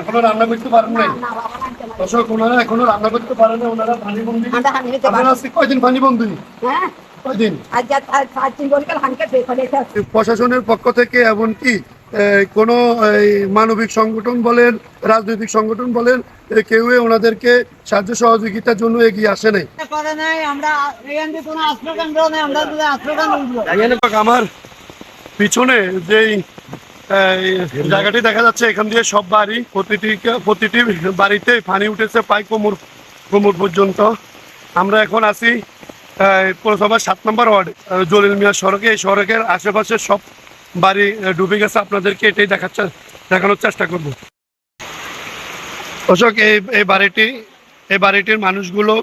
এখনও রান্না করতে পারেন নাই? দর্শক ওনারা এখনও রান্না করতে পারেন না ওনারা পানি বন্দি। আপনারা আজকে কয়দিন পানি বন্দি? হ্যাঁ? প্রশাসনের পক্ষ থেকে এমনকি কোনো এই, মানবিক সংগঠন বলেন রাজনৈতিক সংগঠন বলেন এ, কেউই ওনাদেরকে সাহায্য সহযোগিতার জন্য এগিয়ে আসে নাই। আমরা এখান থেকে কোনো আশ্রয় কেন্দ্র নেই আমরা যদি আশ্রয় কেন্দ্র। উঠবো আমার পিছনে যেই জায়গাটি দেখা যাচ্ছে, এখান দিয়ে সব বাড়ি, প্রতিটি প্রতিটি বাড়িতে পানি উঠেছে প্রায় কোমর কোমর পর্যন্ত। আমরা এখন আছি পৌরসভার সাত নম্বর ওয়ার্ড জলিল মিয়া সড়কে। এই সড়কের আশেপাশে সব বাড়ি ডুবে গেছে। আপনাদেরকে এটাই দেখাচ্ছে, দেখানোর চেষ্টা করব। অশোক, এই এই বাড়িটি, এই বাড়িটির মানুষগুলো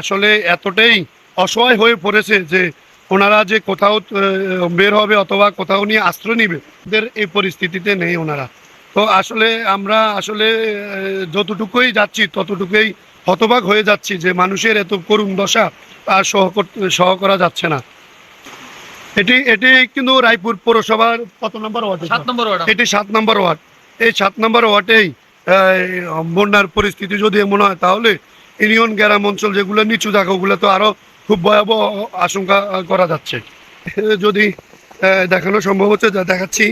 আসলে এতটাই অসহায় হয়ে পড়েছে যে ওনারা যে কোথাও বের হবে অথবা কোথাও নিয়ে আশ্রয় নিবে ওদের এই পরিস্থিতিতে নেই ওনারা। তো আসলে আমরা আসলে যতটুকুই যাচ্ছি ততটুকুই হতবাক হয়ে যাচ্ছি যে মানুষের এত করুণ দশা আর সহ সহ করা যাচ্ছে না। এটি এটি কিন্তু রায়পুর পৌরসভার কত নম্বর ওয়ার্ড? সাত নম্বর ওয়ার্ড। এটি সাত নম্বর ওয়ার্ড। এই সাত নম্বর ওয়ার্ডেই বন্যার পরিস্থিতি যদি এমন হয় তাহলে ইউনিয়ন গ্রাম অঞ্চল যেগুলো নিচু জায়গা ওগুলো তো আরও খুব ভয়াবহ আশঙ্কা করা যাচ্ছে। যদি দেখানো সম্ভব হচ্ছে, যা দেখাচ্ছি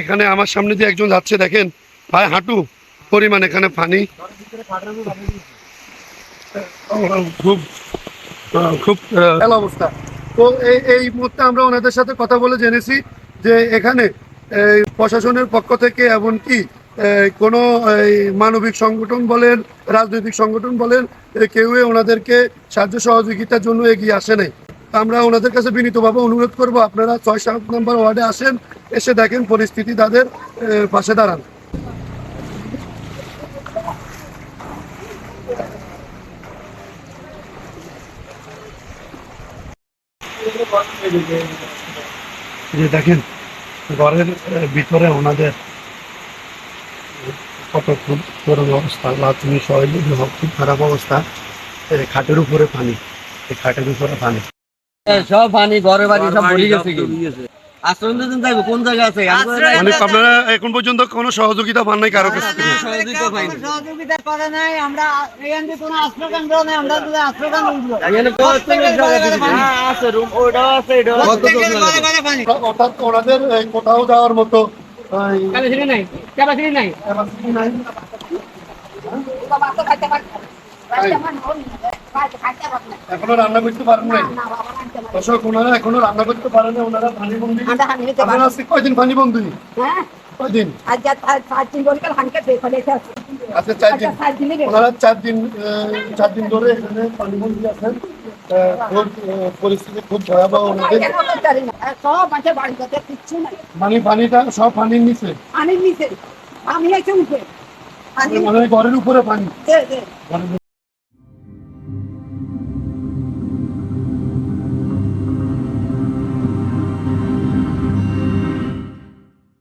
এখানে আমার সামনে দিয়ে একজন যাচ্ছে, দেখেন, ভাই, হাঁটু, পরিমাণ এখানে পানি। খুব খুব অবস্থা। তো এই এই মুহূর্তে আমরা ওনাদের সাথে কথা বলে জেনেছি যে এখানে প্রশাসনের পক্ষ থেকে এমনকি কোনো মানবিক সংগঠন বলেন, রাজনৈতিক সংগঠন বলেন কেউই ওনাদেরকে সাহায্য সহযোগিতার জন্য এগিয়ে আসে নাই। আমরা ওনাদের কাছে বিনীতভাবে অনুরোধ করব, আপনারা ছয় সাত নম্বর ওয়ার্ডে আসেন, এসে দেখেন পরিস্থিতি তাদের পাশে দাঁড়ান। দেখেন, ঘরের ভিতরে ওনাদের কত খুব করুণ অবস্থা লাথুনি শৈলী খুব খারাপ অবস্থা? এই খাটের উপরে পানি। এই খাটের উপরে পানি। সব পানি ঘরে বাড়ি সব ভরে গেছে আশ্রয় দিন যাইবো কোন জায়গা আছে? মানে আপনারা এখন পর্যন্ত কোনো সহযোগিতা পান নাই কারও কাছ থেকে? সহযোগিতা পাইনি। সহযোগিতা করে নাই আমরা এখান থেকে কোনো আশ্রয় কেন্দ্র নেই আমরা যদি আশ্রয় কেন্দ্র উঠবো এখানে পঁয়তাল্লিশ জায়গা দিয়েছে। আছে রুম ওইটাও আছে এটাও আছে। কত লোক লাগে? অর্থাৎ ওনাদের কোথাও যাওয়ার মতো ক্যাপাসিটি নাই ক্যাপাসিটি নাই। capacity নাই। এখনও রান্না করতে পারেন নাই? দর্শক ওনারা এখনও রান্না করতে পারেন না ওনারা পানি বন্দি আমরা হানি নিতে আপনারা আজকে কয়দিন পানি বন্দি হ্যাঁ? কয়দিন? আজকে চার দিন ওনারা চার দিন আহ, চার দিন ধরে এখানে পানি পানিবন্দি আছেন। খুব পরিস্থিতি খুব ভয়াবহ সব আছে বাড়ি করতে কিচ্ছু নাই। মানে পানিটা সব পানির নিচে। পানির নিচে। আমি উঠে মানে ঘরের উপরে পানি।